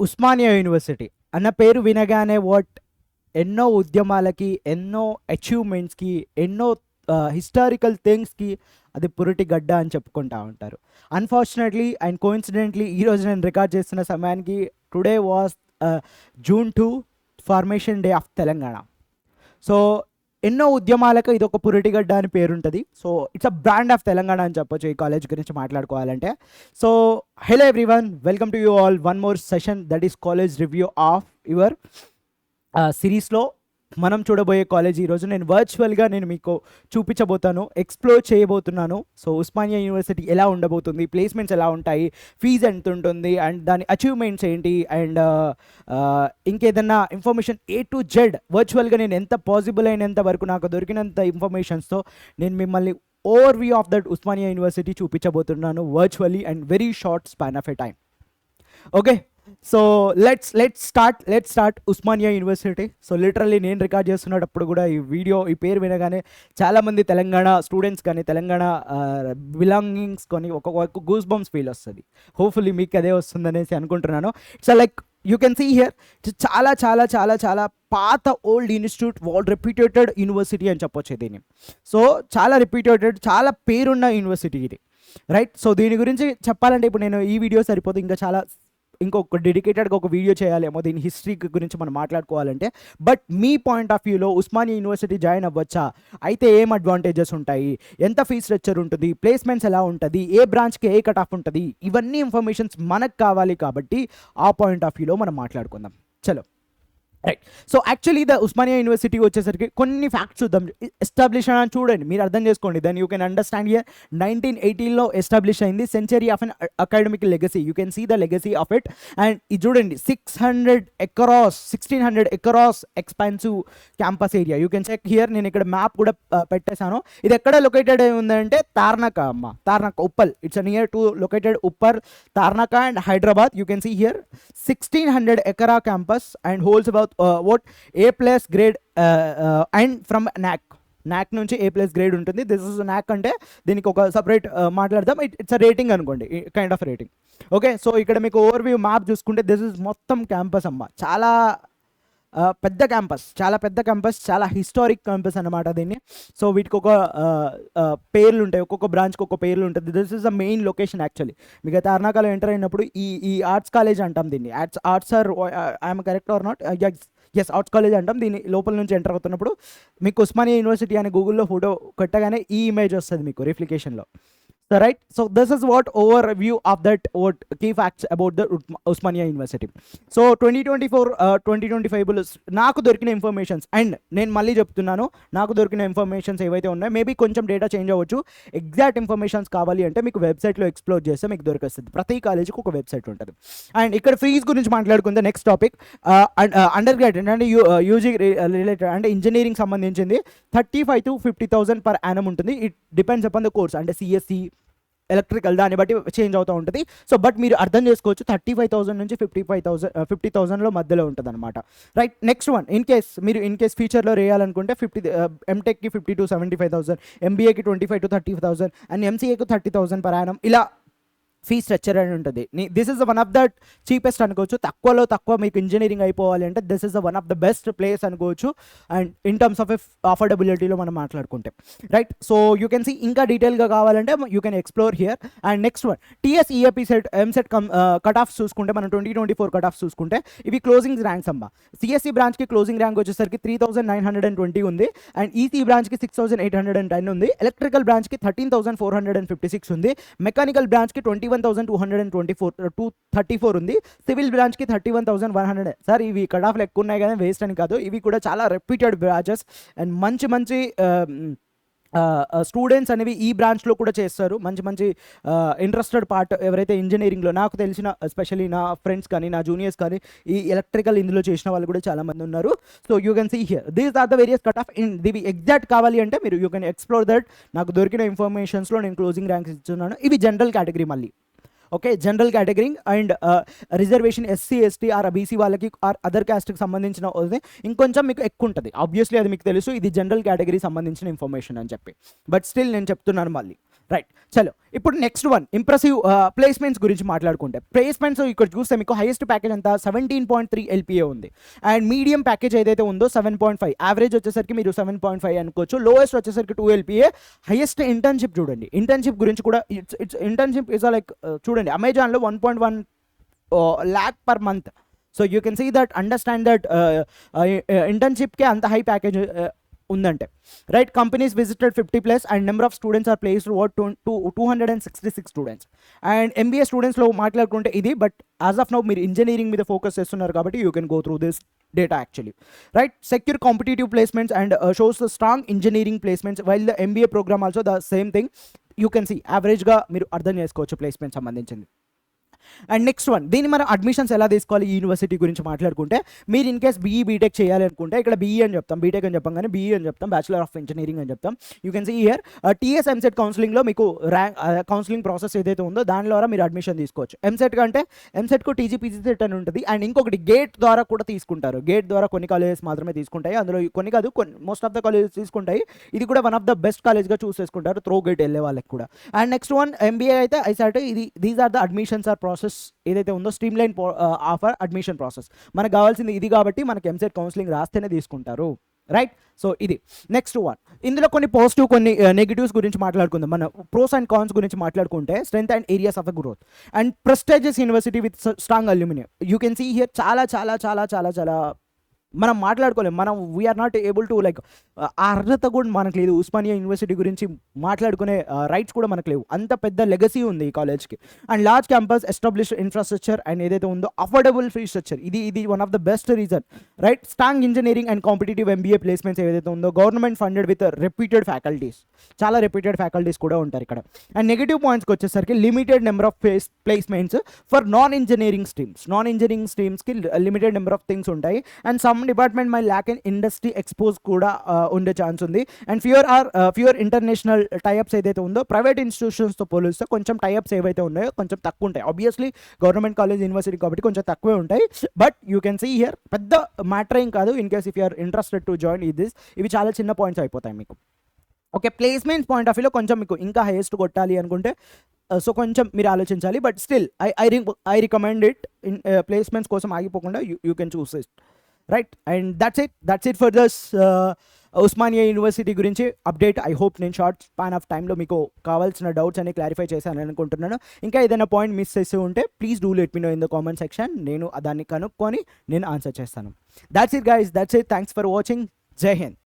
Osmania university అన్న పేరు వినగానే వాట్ ఎన్నో ఉద్యమాలకి ఎన్నో అచీవ్మెంట్స్కి ఎన్నో హిస్టారికల్ థింగ్స్కి అది పురిటి గడ్డ అని చెప్పుకుంటా ఉంటారు. అన్ఫార్చునేట్లీ అండ్ కోఇన్సిడెంట్లీ ఈరోజు నేను రికార్డ్ చేస్తున్న సమయానికి today was June two formation day of Telangana so ఎన్నో ఉద్యమాలకు ఇది ఒక పురిటిగడ్డ అని పేరుంటుంది. So it's a brand of Telangana అని చెప్పొచ్చు ఈ కాలేజ్ గురించి మాట్లాడుకోవాలంటే. So hello everyone welcome to you all one more session that is college review of your సిరీస్లో మనం చూడబోయే కాలేజ్ ఈరోజు నేను వర్చువల్గా నేను మీకు చూపించబోతాను ఎక్స్ప్లోర్ చేయబోతున్నాను. సో ఉస్మానియా యూనివర్సిటీ ఎలా ఉండబోతుంది ప్లేస్మెంట్స్ ఎలా ఉంటాయి ఫీజు ఎంత ఉంటుంది అండ్ దాని అచీవ్మెంట్స్ ఏంటి అండ్ uh, uh, ఇంకేదన్నా ఇన్ఫర్మేషన్ ఏ టు జెడ్ వర్చువల్గా నేను ఎంత పాసిబుల్ అయినంత వరకు నాకు దొరికినంత ఇన్ఫర్మేషన్స్తో నేను మిమ్మల్ని overview of that Osmania university చూపించబోతున్నాను virtually and very short span of a time okay so let's let's start let's start Osmania university so literally నేను రికార్డ్ చేస్తున్నప్పుడు కూడా ఈ వీడియో ఈ పేరు వినగానే చాలామంది తెలంగాణ స్టూడెంట్స్ కానీ తెలంగాణ బిలాంగింగ్స్ కానీ ఒక గూస్ బంప్స్ ఫీల్ వస్తుంది. హోప్ఫుల్లీ మీకు అదే వస్తుందనేసి అనుకుంటున్నాను. It's like you can see here చాలా చాలా చాలా చాలా పాత old institute world reputed university అని చెప్పొచ్చు దీన్ని. సో చాలా రెప్యూటెడ్ చాలా పేరున్న యూనివర్సిటీ ఇది. రైట్ సో దీని గురించి చెప్పాలంటే ఇప్పుడు నేను ఈ వీడియో సరిపోతే ఇంకా చాలా ఇంకొక డెడికేటెడ్గా ఒక వీడియో చేయాలేమో దీని హిస్టరీ గురించి మనం మాట్లాడుకోవాలంటే. బట్ మీ పాయింట్ ఆఫ్ వ్యూలో ఉస్మానియా యూనివర్సిటీ జాయిన్ అవ్వచ్చా? అయితే ఏం అడ్వాంటేజెస్ ఉంటాయి? ఎంత ఫీజ్ స్ట్రక్చర్ ఉంటుంది? ప్లేస్మెంట్స్ ఎలా ఉంటుంది? ఏ బ్రాంచ్కి ఏ కట్ ఆఫ్ ఉంటుంది? ఇవన్నీ ఇన్ఫర్మేషన్స్ మనకు కావాలి కాబట్టి ఆ పాయింట్ ఆఫ్ వ్యూలో మనం మాట్లాడుకుందాం. చలో. Right so actually the Osmania university వచ్చేసరికి కొన్ని ఫ్యాక్ట్స్ చూద్దాం. ఎస్టాబ్లిష్ అని చూడండి. మీరు అర్థం చేసుకోండి. Then you can understand year nineteen ఎయిటీన్లో ఎస్టాబ్లిష్ అయింది century of an academic legacy you can see the legacy of it and ఇది చూడండి six hundred acres sixteen hundred acres expansive campus area you can check here నేను ఇక్కడ map కూడా పెట్టేశాను. ఇది ఎక్కడ లొకేటెడ్ ఉందంటే తార్నాక అమ్మ. Tarnaka Uppal it's near to located Uppal Tarnaka and Hyderabad you can see here sixteen hundred acre campus and holds about what A plus grade and from NAAC NAAC నుంచి A plus grade ఉంటుంది. This is NAAC అంటే దీనికి ఒక separate uh, మాట్లాడదాం. It it's a rating అనుకోండి. Kind of rating okay so ఇక్కడ మీకు overview map చూసుకుంటే దిస్ ఇస్ మొత్తం క్యాంపస్ అమ్మ. చాలా పెద్ద క్యాంపస్ చాలా పెద్ద క్యాంపస్ చాలా హిస్టారిక్ క్యాంపస్ అనమాట దీన్ని. సో వీటికి ఒక పేర్లు ఉంటాయి ఒక్కొక్క బ్రాంచ్కి ఒక్కొక్క పేర్లు ఉంటుంది this is the main location actually మీకు అర్నాకాలో ఎంటర్ అయినప్పుడు ఈ ఈ ఆర్ట్స్ కాలేజ్ అంటాం దీన్ని. Arts arts are I'm correct or not yes arts college అంటాం. దీని లోపల నుంచి ఎంటర్ అవుతున్నప్పుడు మీకు ఉస్మానియా యూనివర్సిటీ అని గూగుల్లో ఫోటో కొట్టగానే ఈ ఇమేజ్ వస్తుంది మీకు రిఫ్లికేషన్లో so right so this is what overview of that what key facts about the Osmania university so twenty twenty four twenty twenty five నాకు దొరికిన ఇన్ఫర్మేషన్స్ అండ్ నేను మళ్ళీ చెప్తున్నాను నాకు దొరికిన ఇన్ఫర్మేషన్స్ ఏవైతే ఉన్నాయో మేబీ కొంచెం డేటా చేంజ్ అవ్వచ్చు. ఎగ్జాక్ట్ ఇన్ఫర్మేషన్స్ కావాలి అంటే మీకు వెబ్సైట్లో ఎక్స్ప్లోర్ చేస్తే మీకు దొరికొస్తుంది. ప్రతి కాలేజీకి ఒక వెబ్సైట్ ఉంటుంది. అండ్ ఇక్కడ ఫీజ్ గురించి మాట్లాడుకుంటే నెక్స్ట్ టాపిక్ అండర్ గ్రాడ్యుయేట్ అంటే యూజీ రిలేటెడ్ uh, uh, అంటే ఇంజనీరింగ్ సంబంధించింది thirty five to fifty thousand per annum ఉంటుంది. It depends upon the course అంటే సిఎస్సి ఎలక్ట్రికల్ దాన్ని బట్టి చేంజ్ అవుతూ ఉంటుంది. సో బట్ మీరు అర్థం చేసుకోవచ్చు థర్టీ ఫైవ్ థౌసండ్ నుంచి ఫిఫ్టీ ఫైవ్ థౌసండ్ ఫిఫ్టీ థౌసండ్లో మధ్యలో ఉంటుంది అనమాట right next one in case మీరు ఇన్ కేస్ ఫ్యూచర్లో వేయాలనుకుంటే fifty ఎంటెక్కి fifty to seventy five thousand ఎంబీఏకి twenty five to thirty thousand and ఎంసీఏకి thirty thousand per annum ఇలా ఫీ స్ట్రక్చర్ అని ఉంటుంది. This is one of the cheapest అనుకోవచ్చు. తక్కువలో తక్కువ మీకు ఇంజనీరింగ్ అయిపోవాలి అంటే this is one of the best place అనుకోవచ్చు. అండ్ ఇన్ టర్మ్స్ ఆఫ్ అఫోర్డబిలిటీలో మనం మాట్లాడుకుంటే. Right so you can see ఇంకా డీటెయిల్గా కావాలంటే you can explore here and next one TS EAP CET EAMCET cum cut off చూసుకుంటే మనం twenty twenty four cut off చూసుకుంటే ఇవి క్లోజింగ్ ర్యాంక్స్ అమ్మ. సిఎస్సి బ్రాంచ్కి క్లోజింగ్ ర్యాంక్ వచ్చేసరికి three thousand nine hundred and twenty ఉంది అండ్ ఈసీ బ్రాంచ్కి six thousand eight hundred and ten ఉంది. ఎలక్ట్రికల్ బ్రాంచ్కి thirteen thousand four hundred and fifty six ఉంది. మెకానికల్ బ్రాంచ్కి twenty one thousand two hundred and twenty four uh, two thirty four ఉంది. Civil బ్రాంచ్కి thirty one thousand one hundred. Sir ఇవి cut ఆఫ్లు ఎక్కువ ఉన్నాయి కానీ వేస్ట్ అని కాదు. ఇవి కూడా చాలా రెప్యూటెడ్ బ్రాంచెస్ అండ్ మంచి మంచి um, uh, uh, స్టూడెంట్స్ అనేవి ఈ బ్రాంచ్లో కూడా చేస్తారు. మంచి మంచి ఇంట్రెస్టెడ్ పార్ట్ ఎవరైతే ఇంజనీరింగ్లో నాకు తెలిసిన ఎస్పెషలీ నా ఫ్రెండ్స్ కానీ నా జూనియర్స్ కానీ ఈ ఎలక్ట్రికల్ ఇందులో చేసిన వాళ్ళు కూడా చాలామంది ఉన్నారు. So you can see here these are the various cut off in Divi exact కావాలి అంటే మీరు యూ కెన్ ఎక్స్ప్లోర్ దట్ నాకు దొరికిన ఇన్ఫర్మేషన్స్లో నేను క్లోజింగ్ ర్యాంక్స్ ఇస్తున్నాను ఇవి జనరల్ కేటగిరీ మళ్ళీ. Okay general category and reservation SC ST or BC వాళ్ళకి ఆర్ అదర్ క్యాస్ట్కి సంబంధించిన ఇంకొంచెం మీకు ఎక్కువ ఉంటుంది. ఆబ్వియస్లీ అది మీకు తెలుసు. ఇది జనరల్ కేటగిరీ సంబంధించిన ఇన్ఫర్మేషన్ అని చెప్పి. బట్ స్టిల్ నేను చెప్తున్నాను మళ్ళీ. రైట్ చలో ఇప్పుడు నెక్స్ట్ వన్ ఇంప్రెసివ్ ప్లేస్మెంట్స్ గురించి మాట్లాడుకుంటే. ప్లేస్మెంట్స్ ఇక్కడ చూస్తే మీకు హైయెస్ట్ ప్యాకేజ్ అంతా సెవెంటీన్ పాయింట్ త్రీ ఎల్పిఏ ఉంది. అండ్ మీడియం ప్యాకేజ్ ఏదైతే ఉందో సెవెన్ పాయింట్ ఫైవ్ యావరేజ్ వచ్చేసరికి మీరు సెవెన్ పాయింట్ ఫైవ్ అనుకోవచ్చు. లోయెస్ట్ వచ్చేసరికి టూ ఎల్పిఏ హైయెస్ట్ ఇంటర్న్షిప్ చూడండి. ఇంటర్న్షిప్ గురించి కూడా it's it's internship is like చూడండి. అమెజాన్లో one point one lakh per month so you can see that understand that ఇంటర్న్షిప్కే అంత హై ప్యాకేజ్ ఉందంటే. Right companies visited fifty plus and number of students are placed two two two hundred and sixty six students and MBA స్టూడెంట్స్లో మాట్లాడుకుంటే ఇది but as of now మీరు engineering మీద focus చేస్తున్నారు కాబట్టి you can go through this data actually right secure competitive placements and shows strong engineering placements while the MBA program also the same thing you can see యావరేజ్గా మీరు అర్థం చేసుకోవచ్చు placement సంబంధించింది. And next one దీన్ని మనం admissions ఎలా తీసుకోవాలి ఈ యూనివర్సిటీ గురించి మాట్లాడుకుంటే మీరు ఇన్ కేస్ బీఈ బీటెక్ చేయాలి అనుకుంటే ఇక్కడ బీఈ అని చెప్తాం బీటెక్ అని చెప్పాం కానీ బీఈ అని చెప్తాం బ్యాచులర్ ఆఫ్ ఇంజనీరింగ్ అని చెప్తాం. You can see year TS EAMCET కౌన్సిలింగ్లో మీకు ర్యాంక్ కౌన్సిలింగ్ ప్రాసెస్ ఏదైతే ఉందో దాని ద్వారా మీరు అడ్మిషన్ తీసుకోవచ్చు. ఎంసెట్ కంటే ఎంసెట్కు టీజీపీజీ సెట్ అని ఉంటుంది. అండ్ ఇంకొకటి గేట్ ద్వారా కూడా తీసుకుంటారు. గేట్ ద్వారా కొన్ని కాలేజెస్ మాత్రమే తీసుకుంటాయి. అందులో కొన్ని కాదు కొన్ని మోస్ట్ ఆఫ్ ద కాలేజెస్ తీసుకుంటాయి. ఇది కూడా వన్ ఆఫ్ ద బెస్ట్ కాలేజ్గా చూస్ చేసుకుంటారు త్రో గేట్ వెళ్ళే వాళ్ళకి కూడా. అండ్ నెక్స్ట్ వన్ ఎంబీఏ అయితే ఐసాట్ ఇది these are the admissions or process ఏదైతే ఉందో stream line offer admission process. మనకు కావాల్సింది ఇది కాబట్టి మనకి ఎంసెట్ కౌన్సిలింగ్ రాస్తేనే తీసుకుంటారు. రైట్? సో ఇది. Next one. ఇందులో కొన్ని పాజిటివ్ కొన్ని నెగిటివ్స్ గురించి మాట్లాడుకుందాం. మన ప్రోస్ అండ్ కాన్స్ గురించి మాట్లాడుకుంటే strength and areas of the growth. And prestigious university with strong aluminium. You can see here చాలా చాలా చాలా చాలా చాలా మనం మాట్లాడుకోలేం. మనం we're not able to like ఆ అర్హత కూడా మనకు లేదు. ఉస్మానియా యూనివర్సిటీ గురించి మాట్లాడుకునే రైట్స్ కూడా మనకు లేవు. అంత పెద్ద లెగసీ ఉంది ఈ కాలేజ్కి and large campus establish infrastructure and ఏదైతే ఉందో అఫోర్డబుల్ ఫ్రీ స్ట్రక్చర్ ఇది ఇది one of the best reason right strong engineering and competitive MBA placements ఏదైతే ఉందో government funded with reputed faculties చాలా రెప్యూటెడ్ ఫ్యాకల్టీస్ కూడా ఉంటారు ఇక్కడ. అండ్ నెగిటివ్ పాయింట్స్కి వచ్చేసరికి limited number of place placements for non engineering streams non engineering స్ట్రీమ్స్కి limited number of things ఉంటాయి. And some department may lack and industry expose కూడా ఉండే chance ఉంది and few or few international tie ups ఏదైతే ఉందో private ఇన్స్టిట్యూషన్స్తో పోలిస్తే కొంచెం tie-ups ఏవైతే ఉన్నాయో కొంచెం తక్కువ ఉంటాయి ఆబ్వియస్లీ గవర్నమెంట్ కాలేజ్ యూనివర్సిటీ కాబట్టి కొంచెం తక్కువే ఉంటాయి but you can see here పెద్ద మ్యాటర్ ఏం కాదు in case if you're interested to join ఈ దిస్ ఇవి చాలా చిన్న పాయింట్స్ అయిపోతాయి మీకు ఓకే ప్లేస్మెంట్స్ పాయింట్ ఆఫ్ వ్యూలో కొంచెం మీకు ఇంకా హైయెస్ట్ కొట్టాలి అనుకుంటే సో కొంచెం మీరు ఆలోచించాలి but still I I I recommend it in placements కోసం ఆగిపోకుండా you you can choose it right and that's it that's it for this Osmania university గురించి అప్డేట్ ఐ హోప్ నేను షార్ట్ స్పాన్ ఆఫ్ టైంలో మీకు కావాల్సిన doubts అన్ని clarify చేశాను అనుకుంటున్నాను. ఇంకా ఏదైనా పాయింట్ మిస్ చేసి ఉంటే please do let me know in the comment section నేను దాన్ని కనుక్కొని నేను ఆన్సర్ చేస్తాను. That's it guys that's it thanks for watching జై హింద్